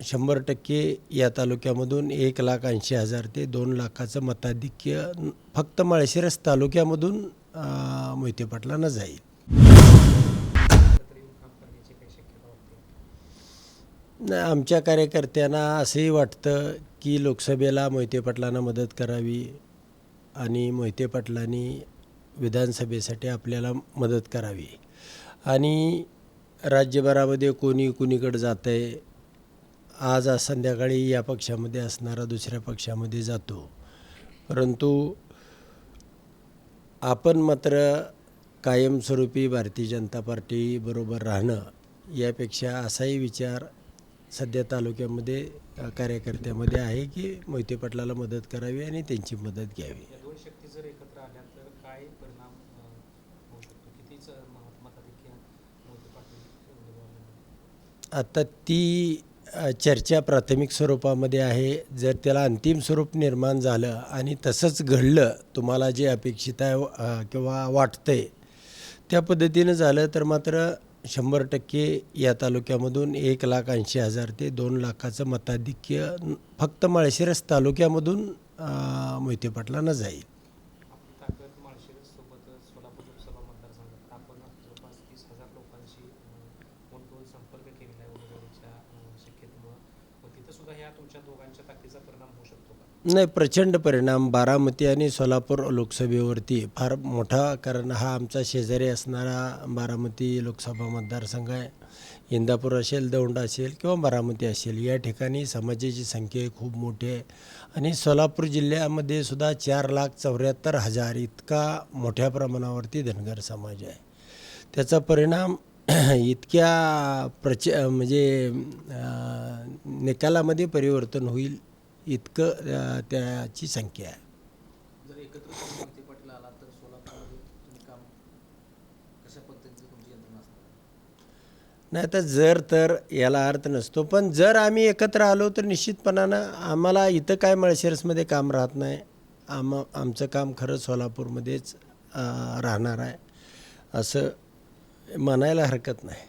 शंभर टक्के या तालुक्यामधून एक लाख ऐंशी हजार ते दोन लाखाचं मताधिक्य फक्त माळशिरस तालुक्यामधून अं, मोहिते पाटलांना जाईल. नाही आमच्या कार्यकर्त्यांना असंही वाटतं की लोकसभेला मोहिते पाटलांना मदत करावी आणि मोहिते पाटलांनी विधानसभेसाठी आपल्याला मदत करावी. आणि राज्यभरामध्ये कोणी कुणीकडे जात आहे आज आज संध्याकाळी या पक्षामध्ये असणारा दुसऱ्या पक्षामध्ये जातो. परंतु आपण मात्र कायमस्वरूपी भारतीय जनता पार्टीबरोबर राहणं यापेक्षा असाही विचार सध्या तालुक्यामध्ये कार्यकर्त्यामध्ये आहे की मोहिते पाटलाला मदत करावी आणि त्यांची मदत घ्यावी? आता ती चर्चा प्राथमिक स्वरूपामध्ये आहे. जर त्याला अंतिम स्वरूप निर्माण झालं आणि तसंच घडलं तुम्हाला जे अपेक्षित आहे किंवा किंवा वाटतंय त्या पद्धतीनं झालं तर मात्र शंभर टक्के या तालुक्यामधून एक लाख ऐंशी हजार ते दोन लाखाचं मताधिक्य फक्त माळशिरस तालुक्यामधून अ, मोहिते पाटलांना जाईल. आपली सोबत सोलापूर लोकसभा मतदारसंघात आपण जवळपास तीस हजार लोकांशी फोन करून संपर्क केलेला आहे उमेदवारीच्या अ, शक्यतेमुळं तुमच्या दोघांच्या ताकदीचा परिणाम होऊ शकतो का? नाही प्रचंड परिणाम. बारामती आणि सोलापूर लोकसभेवरती फार मोठा कारण हा आमचा शेजारी असणारा बारामती लोकसभा मतदारसंघ आहे. इंदापूर असेल दौंड असेल किंवा बारामती असेल या ठिकाणी समाजाची संख्या खूप मोठी आहे. आणि सोलापूर जिल्ह्यामध्ये सुद्धा चार लाख चौऱ्याहत्तर हजार इतका मोठ्या प्रमाणावरती धनगर समाज आहे. त्याचा परिणाम इतक्या प्रच म्हणजे निकालामध्ये परिवर्तन होईल इतकं त्याची संख्या आहे. नाही तर जर तर याला अर्थ नसतो पण जर आम्ही एकत्र आलो तर निश्चितपणानं आम्हाला इथं काय मळशिरसमध्ये काम राहत नाही. आम आमचं काम खरं सोलापूरमध्येच राहणार आहे असं म्हणायला हरकत नाही.